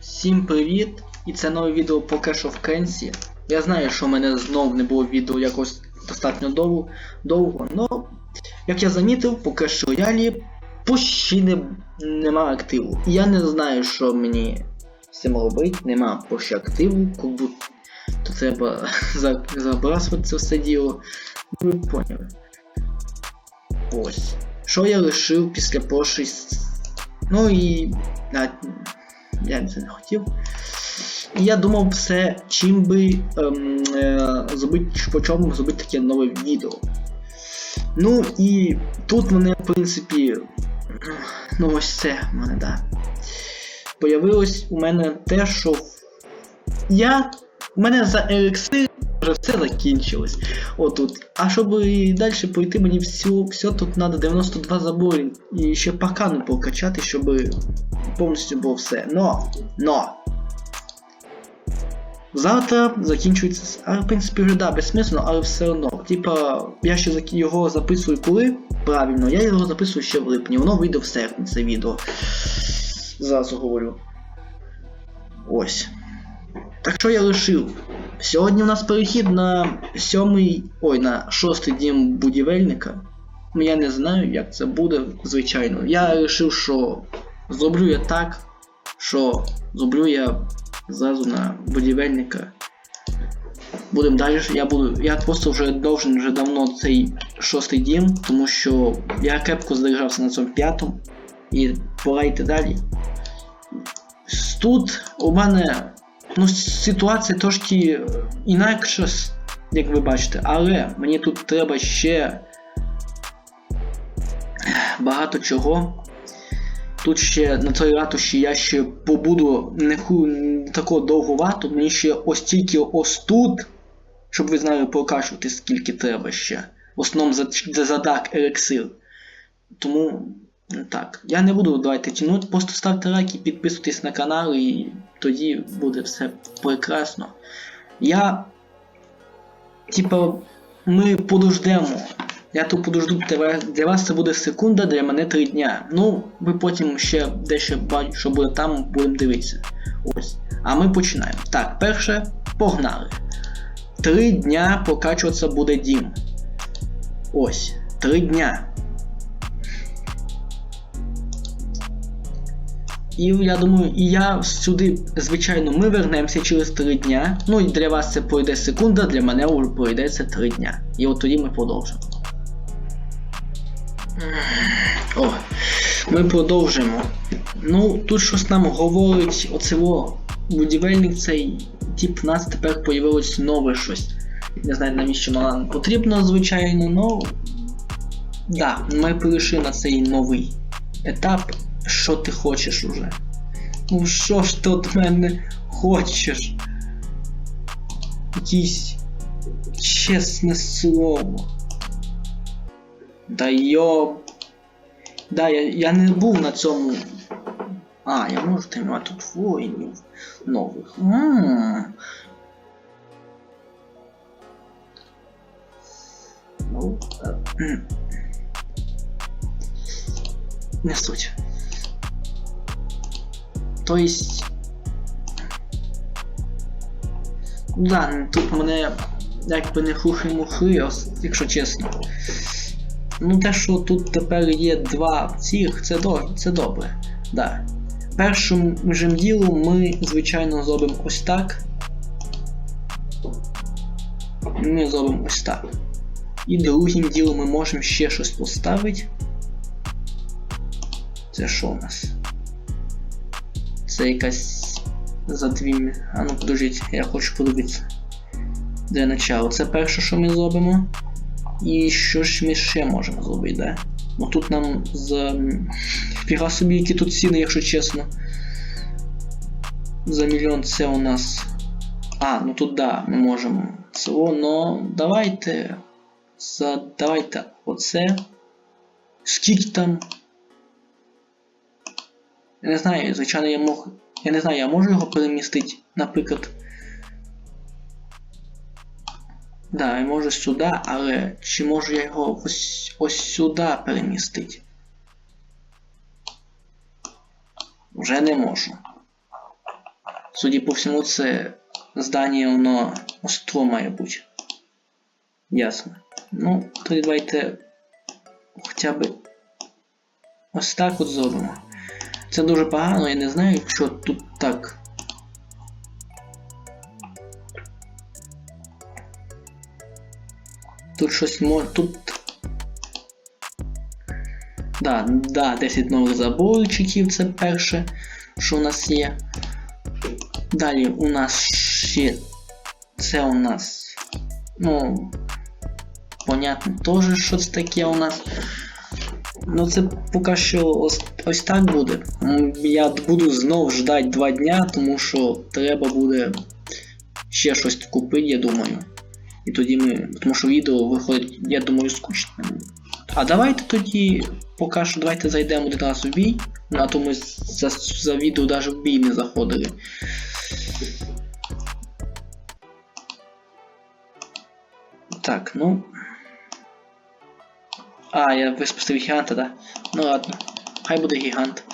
Всім привіт! І це нове відео поки що в Кенсі. Я знаю, що в мене знов не було відео якось достатньо довго, довго, но як я замітив, що в реалі почти не, нема активу. Я не знаю, що мені з цим робити, нема почти активу, будто то треба за- забрасувати це все діло. Ну, Ви поняли. Ось. Що я лишив після с- Ну і. Я це не хотів. І я думав все, чим би ем, е, зробити, по чому зробити таке нове відео. Ну і тут мене, в принципі. Ну ось це в мене, да. Появилось у мене те, що я. У мене за елексир вже все закінчилось. Отут. А щоб і далі пройти, мені все, все тут треба 92 забори і ще пакану покачати, щоб повністю було все. Но, но. Завтра закінчується. А в принципі вже да, безсмислено, але все одно. Типа, я ще його записую коли? Правильно, я його записую ще в липні. Воно вийде в серпні це відео. Зразу говорю. Ось. Так що я лишив? Сьогодні у нас перехід на сьомий. Ой, на шостий дім будівельника. Ну я не знаю, як це буде, звичайно. Я вирішив, що зроблю я так, що зроблю я зразу на будівельника. Будем далі. Я буду. Я просто вже довжен вже давно цей шостий дім, тому що я крепко задержався на цьому п'ятому. І пора йти далі. Тут у мене ну, ситуація трошки інакша, як ви бачите, але мені тут треба ще багато чого. Тут ще на цій ратуші я ще побуду не ху не такого довговато, мені ще ось тільки ось тут, щоб ви знали прокачувати скільки треба ще. В основному за, за задак елексир. Тому так. Я не буду давайте тянути, просто ставте лайки, підписуйтесь на канал і тоді буде все прекрасно. Я. Типа, ми подождемо. Я тут подожду для вас- це буде секунда, для мене три дня. Ну, ви потім ще дещо бачите, що буде там, будемо дивитися. Ось. А ми починаємо. Так, перше, погнали. Три дня прокачуватися буде дім. Ось. Три дня. І я думаю, і я сюди, звичайно, ми вернемося через 3 дня. Ну і для вас це пройде секунда, для мене пройде це 3 дня. І от тоді ми продовжимо. О, ми продовжимо. Ну, тут щось нам говорить оцево будівельник цей тип в нас тепер появилось нове щось. Не знаю навіщо нам потрібно, звичайно, но. Да, ми перейшли на цей новий етап. Що ти хочеш уже? Ну що ж ти від мене хочеш? Якесь чесне слово. Да йо. Да, я, я не був на цьому. А, я можу тримати тут воїнів нових. Ммм. Ну, е, м. не суть. То есть. Да, тут мене якби не хухи-мухи, якщо чесно. Ну те, що тут тепер є два цих, це, до, це добре. Да. Першим же ділом ми, звичайно, зробимо ось так. Ми зробимо ось так. І другим ділом ми можемо ще щось поставити. Це що у нас? Це якась за. А ну подождіть, я хочу подивитися. Для начала. Це перше, що ми зробимо. І що ж ми ще можемо зробити, да? Ну тут нам за. Фіга собі, які тут ціни, якщо чесно. За мільйон це у нас. А, ну тут да, ми можемо. Цього, но давайте. За. Давайте оце. Скільки там. Я не знаю, звичайно, я мог. Я не знаю, я можу його перемістити, наприклад. Да, я можу сюди, але чи можу я його ось, ось сюди перемістити? Вже не можу. Судя по всьому, це здання воно остро має бути. Ясно. Ну, тоді давайте хоча б ось так от зробимо. Це дуже погано, я не знаю, якщо тут так. Тут щось може. Тут. Да, да, 10 нових заборчиків це перше, що у нас є. Далі у нас ще. Це у нас. Ну. Понятно, теж що це таке у нас. Ну це поки що ось, ось так буде. Я буду знов ждати 2 дня, тому що треба буде ще щось купити, я думаю. І тоді ми. Тому що відео виходить, я думаю, скучне. А давайте тоді поки що давайте зайдемо один раз у бій. А то ми за, за відео навіть в бій не заходили. Так, ну. А, я виспустив гіганта, да? Ну ладно. Хай буде гігант.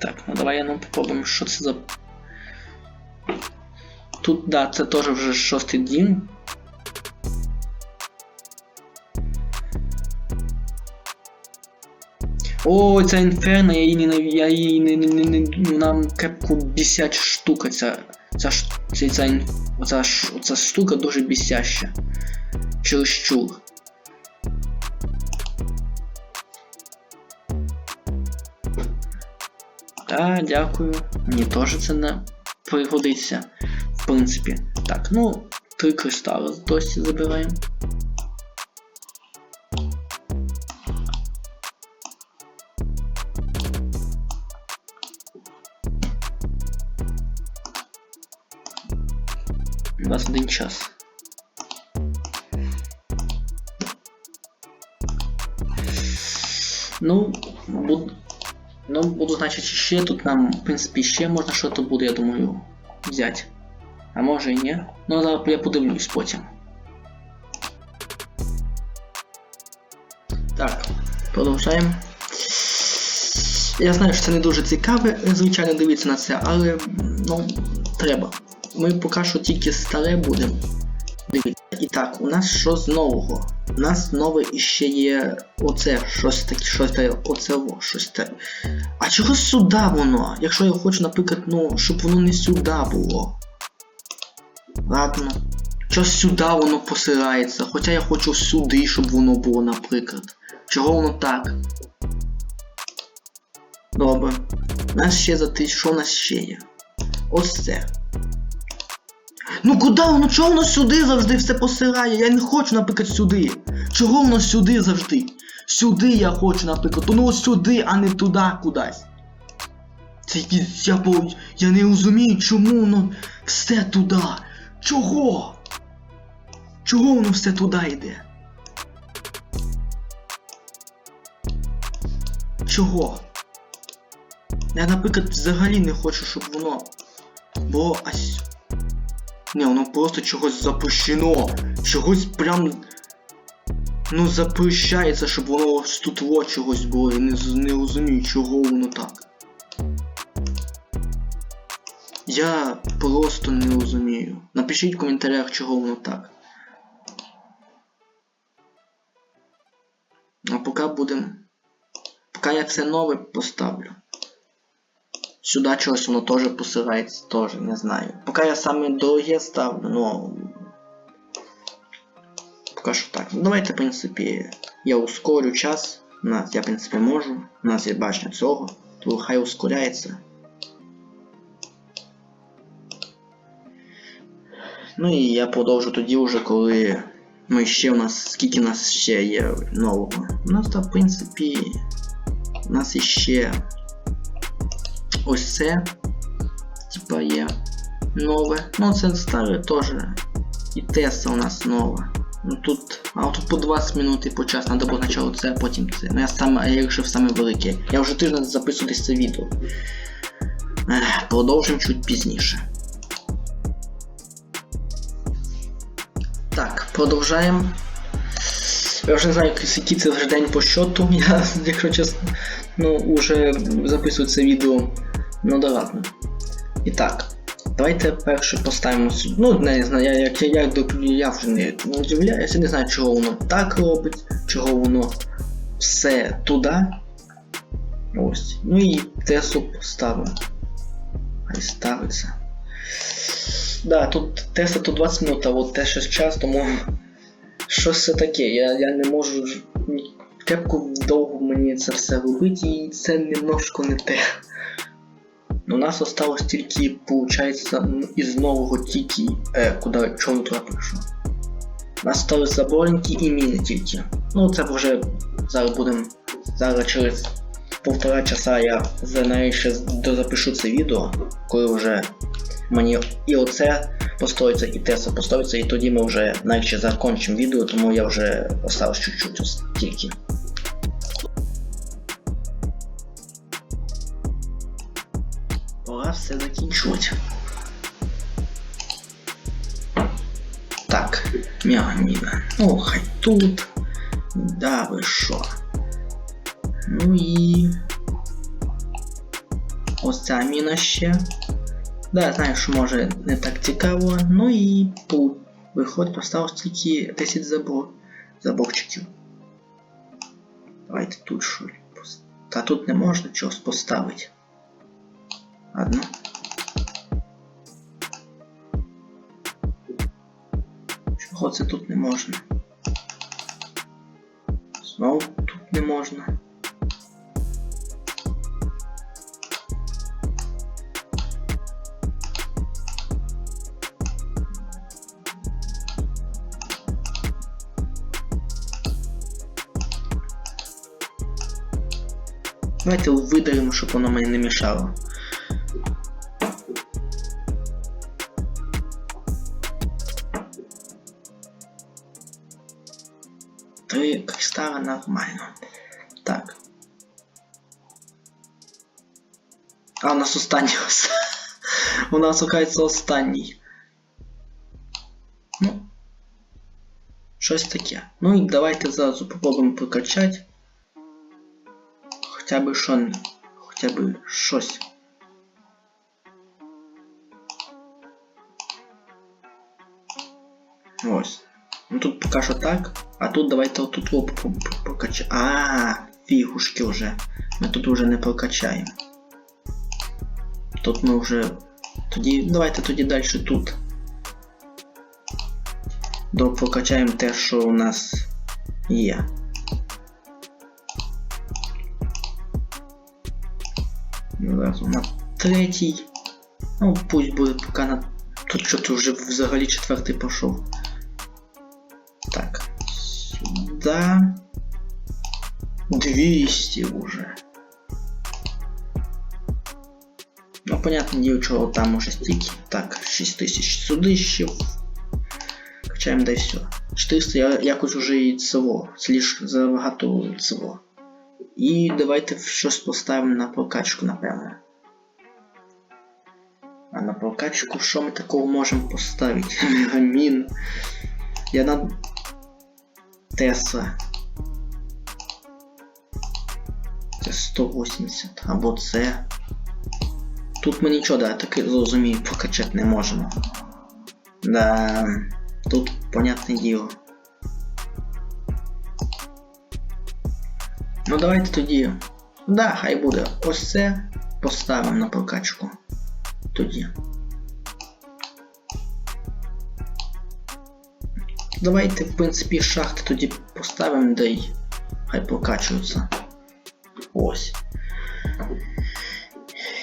Так, ну давай я ну попробуємо, що це за. Тут, да, це теж вже шостий дім. О, ця інферно, я її не я її не, не, не, нам кепку бісять штука ця. Ця, ж ця, ця, оця, оця штука дуже бісяща. Чересчур. Та, дякую. Мені теж це не пригодиться. В принципі. Так, ну, три кристали досі забираємо. У нас один час. Ну, буду, ну, буду, значить, ще тут нам, в принципі, ще можна що то буде, я думаю, взяти. А може і ні. Ну, зараз я подивлюсь потім. Так, продовжаємо. Я знаю, що це не дуже цікаве, звичайно, дивитися на це, але ну, треба. Ми поки що тільки старе будемо дивитися. І так, у нас що з нового? У нас нове іще є оце, щось таке, щось таке, оце, щось таке. А чого сюди воно? Якщо я хочу, наприклад, ну, щоб воно не сюди було. Ладно. Чого сюди воно посирається? Хоча я хочу сюди, щоб воно було, наприклад. Чого воно так? Добре. У нас ще за ти, що у нас ще є? Ось це. Ну куди воно? Чого воно сюди завжди все посирає? Я не хочу, наприклад, сюди. Чого воно сюди завжди? Сюди я хочу, наприклад. Ось сюди, а не туди кудись. Це я, по- я не розумію, чому воно все туди. Чого? Чого воно все туди йде? Чого? Я, наприклад, взагалі не хочу, щоб воно було ось. Не, воно просто чогось запущено. Чогось прям. Ну, запущається, щоб воно ось тут во чогось було. Я не, не розумію, чого воно так. Я просто не розумію. Напишіть в коментарях, чого воно так. А поки будемо. Поки я це нове поставлю. Сюди чогось воно теж посирається, теж не знаю. Поки я саме дороге ставлю, ну. Поки що так. Ну, давайте, в принципі, я ускорю час. У нас, я, в принципі, можу. У нас є башня цього. То хай ускоряється. Ну і я продовжу тоді вже, коли ми ще у нас. Скільки у нас ще є нового. У нас там, в принципі. У нас іще ось це. Типа є нове. Ну це старе теж. І Теса у нас нова. Ну тут. А тут по 20 минут і по час треба було спочатку це, а потім це. Ну я саме я вирішив саме велике. Я вже тиждень записую десь це відео. Продовжимо чуть пізніше. Так, продовжаємо. Я вже не знаю, який це вже день по щоту. Я, якщо чесно, ну, уже записую це відео. Ну да ладно. І так, давайте перше поставимо. с- Ну, не знаю, я, як я, я, я, вже не удивляюся, не знаю, чого воно так робить, чого воно все туди. Ось. Ну і Тесу поставимо. Хай ставиться. Да, тут Теса тут 20 минут, а от те 6 час, тому щось це таке. Я, я не можу. Кепку довго мені це все робити, і це немножко не те. У нас осталось тільки, виходить, із нового тільки, е, куди туди прийшов. У нас осталось заборники і міни тільки. Ну це вже зараз будемо. Зараз через півтора часа я ще дозапишу це відео, коли вже мені і оце построїться, і Теса построїться, і тоді ми вже навіть закончимо відео, тому я вже осталось чуть-чуть тільки. Все закінчувати. Так, мягніна. Ну, хай тут. Да ви що. Ну і. Ось ця міна ще. Да, я знаю, може не так цікаво. Ну і тут виходить, осталось тільки 10 забор... заборчиків. Давайте тут що. ли Та тут не можна чогось поставити. Ладно. Чого це тут не можна? Знову тут не можна. Давайте видалимо, щоб воно мені не мішало. Три кристали нормально. Так. А у нас останній. ос- У нас, оказується, останній. Ну. Щось таке. Ну і давайте зразу попробуємо прокачати. Хоча б що. Хоча б щось. Ось. Ну тут поки що так. А тут давайте отут лоб прокачаємо. А, фігушки вже. Ми тут вже не прокачаємо. Тут ми вже. Тоді. Давайте тоді далі тут. До прокачаємо те, що у нас є. Зараз на третій. Ну, пусть буде поки на. Тут що то вже взагалі четвертий пішов. Так. Сюда. 200 уже. Ну, понятно, діло, чого там уже стільки. Так, 6000 сюди ще. Качаємо да і все. 400 я якось уже і цього. Сліж забагато цього. І давайте щось поставимо на прокачку, напевно. А на прокачку що ми такого можемо поставити? Мегамін. Я на Теса. Це 180. Або це. Тут ми нічого, да, таки зрозумію, прокачати не можемо. Да. Тут понятне діло. Ну давайте тоді. Да, хай буде. Ось це поставимо на прокачку. Тоді. Давайте, в принципі, шахти тоді поставимо, де й хай прокачуються. Ось.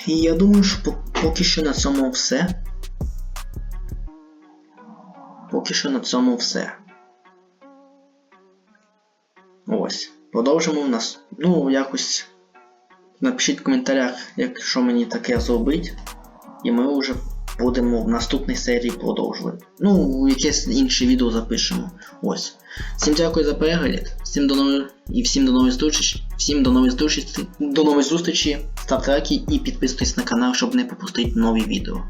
І я думаю, що поки що на цьому все. Поки що на цьому все. Ось. Продовжимо в нас. Ну, якось. Напишіть в коментарях, якщо мені таке зробить. І ми вже будемо в наступній серії продовжувати. Ну, якесь інше відео запишемо. Ось. Всім дякую за перегляд. Всім до нових і всім до нових зустрічей. Всім до нових зустрічей. До нових зустрічей. Ставте лайки і підписуйтесь на канал, щоб не пропустити нові відео.